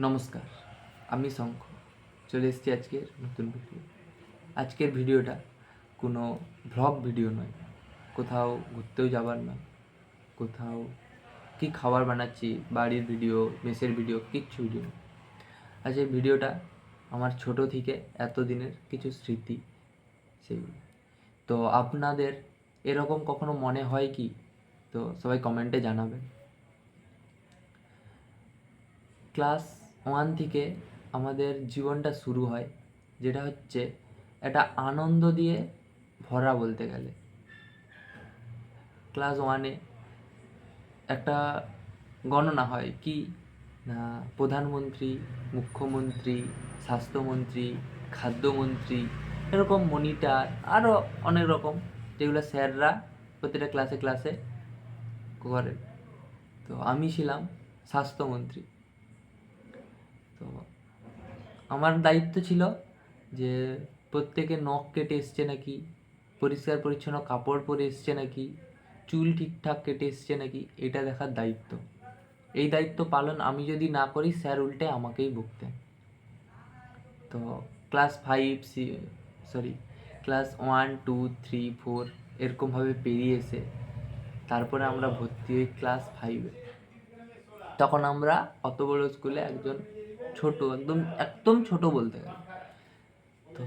নমস্কার, আমি শঙ্খ। চলে এসেছি আজকের নতুন ভিডিও আজকের ভিডিওটা কোনো ভ্লগ ভিডিও নয়, কোথাও ঘুরতেও যাবার নয়, কোথাও কি খাবার বানাচ্ছি, বাড়ির ভিডিও মেসের ভিডিও কিচ্ছু ভিডিও নয়। আজকের ভিডিওটা আমার ছোট থেকে এতদিনের কিছু স্মৃতি সেগুলো তো আপনাদের এরকম কখনো মনে হয় কি? তো সবাই কমেন্টে জানাবেন। ক্লাস ওয়ান থেকে আমাদের জীবনটা শুরু হয়, যেটা হচ্ছে একটা আনন্দ দিয়ে ভরা বলতে গেলে। ক্লাস ওয়ানে একটা গণনা হয় কি, না, প্রধানমন্ত্রী, মুখ্যমন্ত্রী, স্বাস্থ্যমন্ত্রী, খাদ্যমন্ত্রী, এরকম মনিটার আরও অনেক রকম, যেগুলো স্যাররা প্রতিটা ক্লাসে ক্লাসে করেন তো আমি ছিলাম স্বাস্থ্যমন্ত্রী তো আমার দায়িত্ব ছিল যে প্রত্যেকে নখ কেটে এসছে নাকি, পরিষ্কার পরিচ্ছন্ন কাপড় পরে এসছে নাকি, চুল ঠিকঠাক কেটে এসছে নাকি, এটা দেখার দায়িত্ব। এই দায়িত্ব পালন আমি যদি না করি, স্যার উল্টে আমাকেই বকতেন। তো class five C sorry class one two three four এরকমভাবে পেরিয়ে এসে তারপরে আমরা ভর্তি হই ক্লাস ফাইভে তখন আমরা অত বড় স্কুলে একজন ছোট, একদম একদম ছোট বলতে গেলে। তো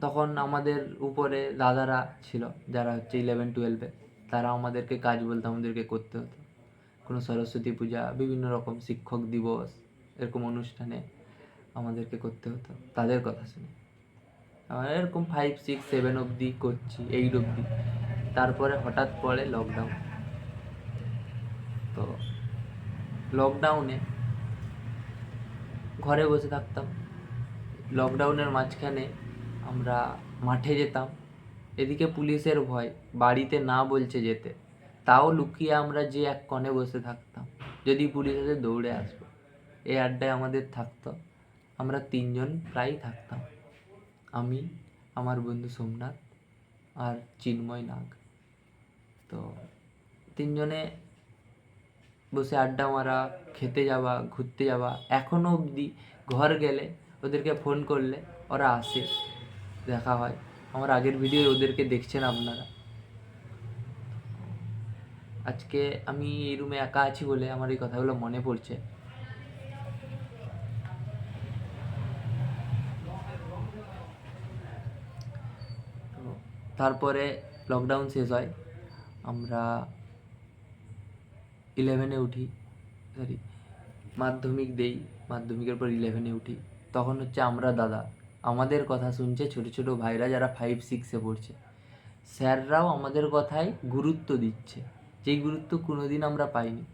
তখন আমাদের উপরে দাদারা ছিল, যারা হচ্ছে ইলেভেন টুয়েলভে তারা আমাদেরকে কাজ বলতো, আমাদেরকে করতে হতো। কোনো সরস্বতী পূজা, বিভিন্ন রকম শিক্ষক দিবস, এরকম অনুষ্ঠানে আমাদেরকে করতে হতো, তাদের কথা শুনে। আমরা এরকম ফাইভ সিক্স সেভেন অবধি করছি এইট অবধি। তারপরে হঠাৎ পড়ে লকডাউন তো লকডাউনে ঘরে বসে থাকতাম। লকডাউনের মাঝখানে আমরা মাঠে যেতাম। এদিকে পুলিশের ভয়, বাড়িতে না বলছে যেতে। তাও লুকিয়ে আমরা যে এক কোণে বসে থাকতাম, যদি পুলিশ এসে দৌড়ে আসব। এই আড্ডায় আমাদের থাকতো। আমরা তিনজন প্রায় থাকতাম। আমি, আমার বন্ধু সোমনাথ আর চিন্ময় নাগ। তো তিনজনে বসে আড্ডা মারা, খেতে যাওয়া, ঘুরতে যাওয়া, এখনও অবধি ঘর গেলে ওদেরকে ফোন করলে ওরা আসে, দেখা হয়। আমার আগের ভিডিও ওদেরকে দেখছেন আপনারা। আজকে আমি এই রুমে একা আছি বলে আমার এই কথাগুলো মনে পড়ছে। তারপরে লকডাউন শেষ হয়। আমরা ইলেভেনে উঠি সরি মাধ্যমিক দেই, মাধ্যমিকের পর ইলেভেনে উঠি। তখন হচ্ছে আমরা দাদা, আমাদের কথা শুনছে ছোটো ছোটো ভাইরা যারা ফাইভ সিক্সে পড়ছে। স্যাররাও আমাদের কথায় গুরুত্ব দিচ্ছে, যেই গুরুত্ব কোনোদিন আমরা পাইনি।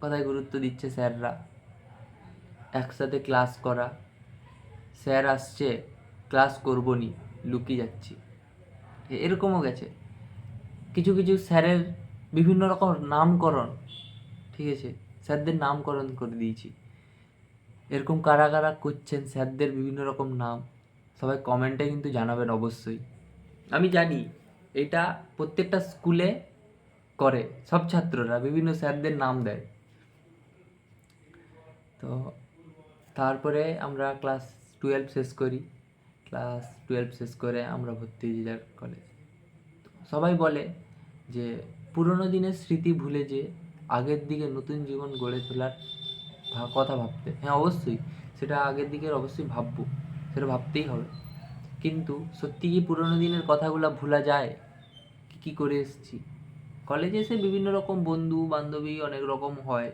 কথায় গুরুত্ব দিচ্ছে স্যাররা, একসাথে ক্লাস করা। স্যার আসছে ক্লাস করব নি, লুকিয়ে যাচ্ছি। এরকমও গেছে। কিছু কিছু স্যারের বিভিন্ন রকম নামকরণ, ঠিক আছে? স্যারদের নামকরণ করে দিয়েছি। এরকম কারা কারা করছেন, স্যারদের বিভিন্ন রকম নাম, সবাই কমেন্টে কিন্তু জানাবেন অবশ্যই। আমি জানি এটা প্রত্যেকটা স্কুলে করে, সব ছাত্ররা বিভিন্ন স্যারদের নাম দেয়। তো তারপরে আমরা ক্লাস টুয়েলভ শেষ করি। ক্লাস টুয়েলভ শেষ করে আমরা ভর্তি হয়ে যাই কলেজ সবাই বলে যে পুরোনো দিনের স্মৃতি ভুলে যে আগের দিকে নতুন জীবন গড়ে তোলার কথা ভাবতে। হ্যাঁ অবশ্যই সেটা আগের দিকের অবশ্যই ভাববো, সেটা ভাবতেই হবে। কিন্তু সত্যি কি পুরোনো দিনের কথাগুলো ভোলা যায়? কি, কী করে এসেছি? কলেজে এসে বিভিন্ন রকম বন্ধু বান্ধবী অনেক রকম হয়,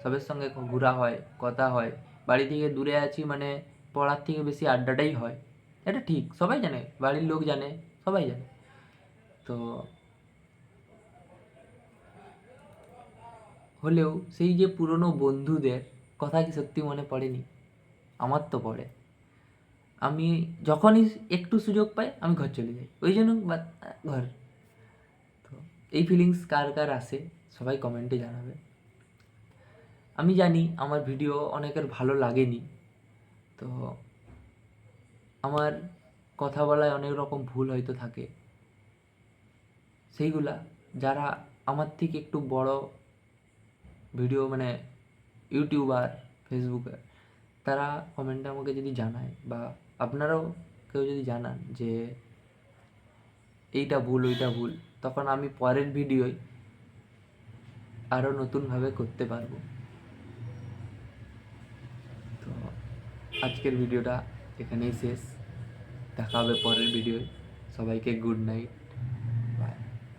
সবের সঙ্গে ঘোরা হয়, কথা হয়। বাড়ি থেকে দূরে আছি মানে পড়ার থেকে বেশি আড্ডাটাই হয়। এটা ঠিক, সবাই জানে, বাড়ির লোক জানে, সবাই জানে। তো হলেও সেই যে পুরনো বন্ধুদের কথা কি সত্যি মনে পড়েনি? আমার তো পড়ে। আমি যখনই একটু সুযোগ পাই, আমি ঘর চলে যাই। ওই জন্য ঘর। তো এই ফিলিংস কার কার আসে, সবাই কমেন্টে জানাবে। আমি জানি আমার ভিডিও অনেকের ভালো লাগেনি। তো আমার কথা বলায় অনেক রকম ভুল হয়তো থাকে। সেইগুলা যারা আমার থেকে একটু বড় ভিডিও মানে ইউটিউবার ফেসবুকার তারা কমেন্টে আমাকে যদি জানায় বা আপনারাও কেউ যদি জানান যে এইটা ভুল, ওইটা ভুল, তখন আমি পরের ভিডিওয় আরও নতুনভাবে করতে পারব। তো আজকের ভিডিওটা এখানেই শেষ। দেখা হবে পরের ভিডিওয় সবাইকে গুড নাইট